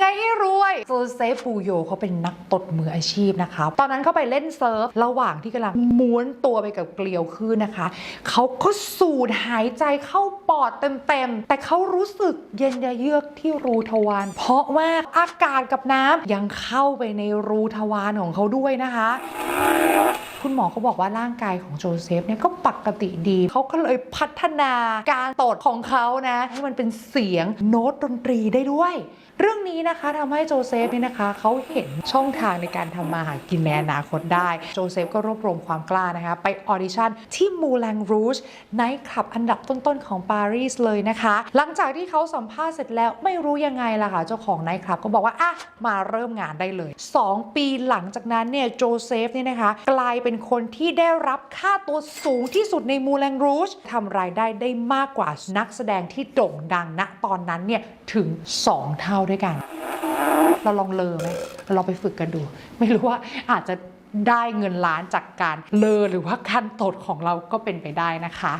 ไงให้รู้ โจเซฟปูโยเขาเป็นนักตดมืออาชีพนะคะ ตอนนั้นเขาไปเล่นเซิร์ฟ ระหว่างที่กำลังม้วนตัวไปกับเกลียวคลื่นนะคะ เขาก็สูดหายใจเข้าปอดเต็มๆ แต่เขารู้สึกเย็นยะเยือกที่รูทวาร เพราะว่าอากาศกับน้ำยังเข้าไปในรูทวารของเขาด้วยนะคะคุณหมอเขาบอกว่าร่างกายของโจเซฟเนี่ยก็ปกติดี เขาก็เลยพัฒนาการตดของเขานะ ให้มันเป็นเสียงโน้ตดนตรีได้ด้วย เรื่องนี้นะคะทำให้โจเซฟเนี่ยนะคะเขาเห็นช่องทางในการทำมาหากินในอนาคตได้ โจเซฟก็รวบรวมความกล้านะคะ ไปออดิชั่นที่มูแลงรูชไนท์คลับอันดับต้นๆ ของปารีสเลยนะคะ หลังจากที่เขาสัมภาษณ์เสร็จแล้วไม่รู้ยังไงล่ะค่ะเจ้าของไนท์คลับก็บอกว่า อะ มาเริ่มงานได้เลย 2 ปีหลังจากนั้นเนี่ยโจเซฟเนี่ยนะคะ กลายเป็นคนที่ได้รับค่าตัวสูงที่สุดในมูแลงรูชทำรายได้ได้มากกว่านักแสดงที่โด่งดังณตอนนั้นเนี่ยถึง 2 เท่าด้วยกัน เราลองเลอไหมเราลองไปฝึกกันดู ไม่รู้ว่าอาจจะได้เงินล้านจากการเลอหรือว่าการตดของเราก็เป็นไปได้นะคะ